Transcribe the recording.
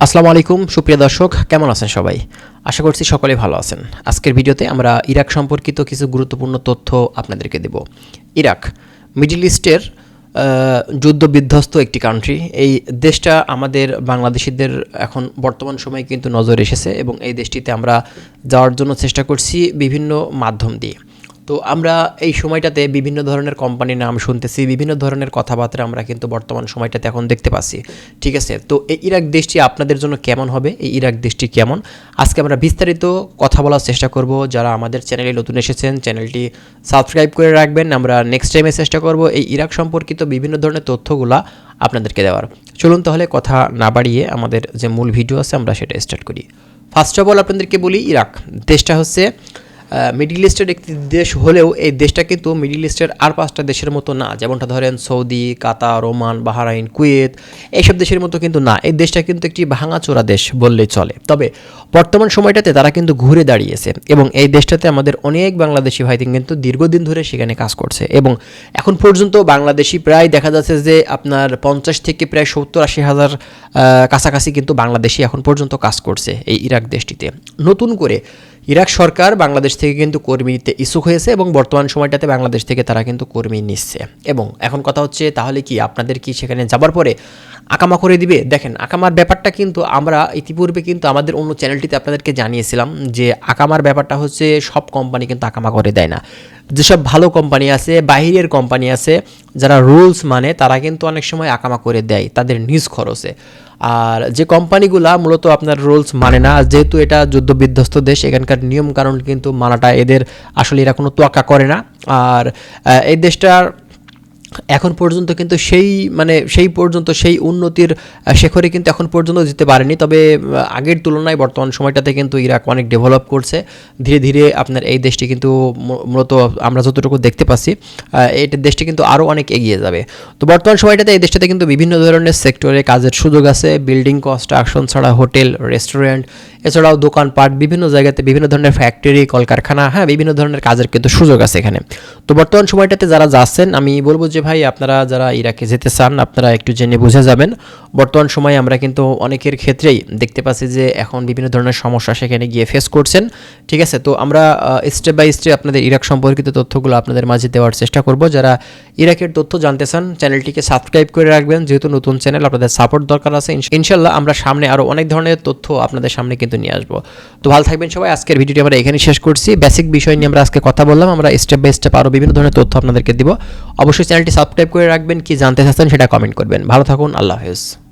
আসসালামু আলাইকুম, সুপ্রিয় দর্শক, কেমন আছেন সবাই? আশা করছি সকলে ভালো আছেন। আজকের ভিডিওতে আমরা ইরাক সম্পর্কিত কিছু গুরুত্বপূর্ণ তথ্য আপনাদেরকে দেব। ইরাক, মিডল ইস্টের যুদ্ধ বিধ্বস্ত একটি কান্ট্রি এই দেশটা আমাদের বাংলাদেশিদের এখন বর্তমান সময়ে কিন্তু নজর এসেছে এবং এই দেশটিতে আমরা যাওয়ার জন্য চেষ্টা করছি বিভিন্ন মাধ্যম দিয়ে। তো আমরা এই সময়টাতে বিভিন্ন ধরনের কোম্পানির নাম শুনতেছি, বিভিন্ন ধরনের কথাবার্তা আমরা কিন্তু বর্তমান সময়টাতে এখন দেখতে পাচ্ছি। ঠিক আছে? তো এই ইরাক দেশটি আপনাদের জন্য কেমন হবে? এই ইরাক দেশটি কেমন? আজকে আমরা বিস্তারিত কথা বলার চেষ্টা করব। যারা আমাদের চ্যানেলে নতুন এসেছেন চ্যানেলটি সাবস্ক্রাইব করে রাখবেন। আমরা নেক্সট টাইমে চেষ্টা করব এই ইরাক সম্পর্কিত বিভিন্ন ধরনের তথ্যগুলা আপনাদেরকে দেওয়ার। চলুন তাহলে কথা না বাড়িয়ে আমাদের যে মূল ভিডিও আছে, আমরা সেটা স্টার্ট করি। ফার্স্ট অফ অল আপনাদেরকে বলি ইরাক। দেশটা হচ্ছে মিডিল ইস্টের একটি দেশ হলেও এই দেশটা কিন্তু মিডিল ইস্টের আর পাঁচটা দেশের মতো না। যেমনটা ধরেন Saudi, Qatar, Oman, Bahrain, Kuwait, এইসব দেশের মতো কিন্তু না। এই দেশটা কিন্তু একটি ভাঙাচোরা দেশ বললেই চলে। তবে বর্তমান সময়টাতে তারা কিন্তু ঘুরে দাঁড়িয়েছে এবং এই দেশটাতে আমাদের অনেক বাংলাদেশি ভাই কিন্তু দীর্ঘদিন ধরে সেখানে কাজ করছে এবং এখন পর্যন্ত বাংলাদেশি প্রায় দেখা যাচ্ছে যে আপনার পঞ্চাশ থেকে প্রায় সত্তর আশি হাজার কাছাকাছি কিন্তু বাংলাদেশি এখন পর্যন্ত কাজ করছে এই ইরাক দেশটিতে। নতুন করে ইরাক সরকার বাংলাদেশ থেকে কিন্তু কর্মী নিতে ইচ্ছুক হয়েছে এবং বর্তমান সময়টাতে বাংলাদেশ থেকে তারা কিন্তু কর্মী নিচ্ছে। এবং এখন কথা হচ্ছে, তাহলে কি আপনাদের কি সেখানে যাবার পরে আকামা করে দিবে? দেখেন, আকামার ব্যাপারটা কিন্তু আমরা ইতিপূর্বে কিন্তু আমাদের অন্য চ্যানেলটিতে আপনাদেরকে জানিয়েছিলাম যে আকামার ব্যাপারটা হচ্ছে, সব কোম্পানি কিন্তু আকামা করে দেয় না। যেসব ভালো কোম্পানি আছে, বাহিরের কোম্পানি আছে, যারা রুলস মানে তারা কিন্তু অনেক সময় আকামা করে দেয়, তাদের নিজ খরচে। আর যে কোম্পানিগুলা মূলত আপনার রুলস মানে না, যেহেতু এটা যুদ্ধ বিধ্বস্ত দেশ, এখানকার নিয়ম কারণ কিন্তু মানাটা এদের আসলে এরা কোনো তোয়াক্কা করে না। আর এই দেশটার এখন পর্যন্ত কিন্তু সেই মানে সেই পর্যন্ত সেই উন্নতির শেখরে কিন্তু এখন পর্যন্ত যেতে পারেনি। তবে আগের তুলনায় বর্তমান সময়টাতে কিন্তু ইরাক অনেক ডেভেলপ করছে। ধীরে ধীরে আপনার এই দেশটি কিন্তু মূলত আমরা যতটুকু দেখতে পাচ্ছি এই দেশটি কিন্তু আরও অনেক এগিয়ে যাবে। তো বর্তমান সময়টাতে এই দেশটাতে কিন্তু বিভিন্ন ধরনের সেক্টরে কাজের সুযোগ আছে। বিল্ডিং কনস্ট্রাকশন ছাড়া হোটেল রেস্টুরেন্ট এছাড়াও দোকানপাট, বিভিন্ন জায়গাতে বিভিন্ন ধরনের ফ্যাক্টরি কলকারখানা হ্যাঁ বিভিন্ন ধরনের কাজের কিন্তু সুযোগ আছে এখানে। তো বর্তমান সময়টাতে যারা যাচ্ছেন, আমি বলব যে ভাই, আপনারা যারা ইরাকে যেতে চান, আপনারা একটু জেনে বুঝে যাবেন। বর্তমান সময়ে আমরা কিন্তু অনেকের ক্ষেত্রেই দেখতে পাচ্ছি যে এখন বিভিন্ন ধরনের সমস্যা সেখানে গিয়ে ফেস করছেন। ঠিক আছে? তো আমরা স্টেপ বাই স্টেপ আপনাদের ইরাক সম্পর্কিত তথ্যগুলো আপনাদের মাঝে দেওয়ার চেষ্টা করব। যারা ইরাকের তথ্য জানতে চান, চ্যানেলটিকে সাবস্ক্রাইব করে রাখবেন। যেহেতু নতুন চ্যানেল, আপনাদের সাপোর্ট দরকার আছে। ইনশাল্লাহ আমরা সামনে আরও অনেক ধরনের তথ্য আপনাদের সামনে কিন্তু নিয়ে আসব। তো ভালো থাকবেন সবাই, আজকের ভিডিওটি আমরা এখানে শেষ করছি। বেসিক বিষয় নিয়ে আমরা আজকে কথা বললাম, আমরা স্টেপ বাই স্টেপ আরও বিভিন্ন ধরনের তথ্য আপনাদেরকে দিব। অবশ্যই চ্যানেলটি সাবস্ক্রাইব করে রাখবেন, কি জানতে চাচ্ছেন সেটা কমেন্ট করবেন। ভালো থাকুন, আল্লাহ হাফেজ।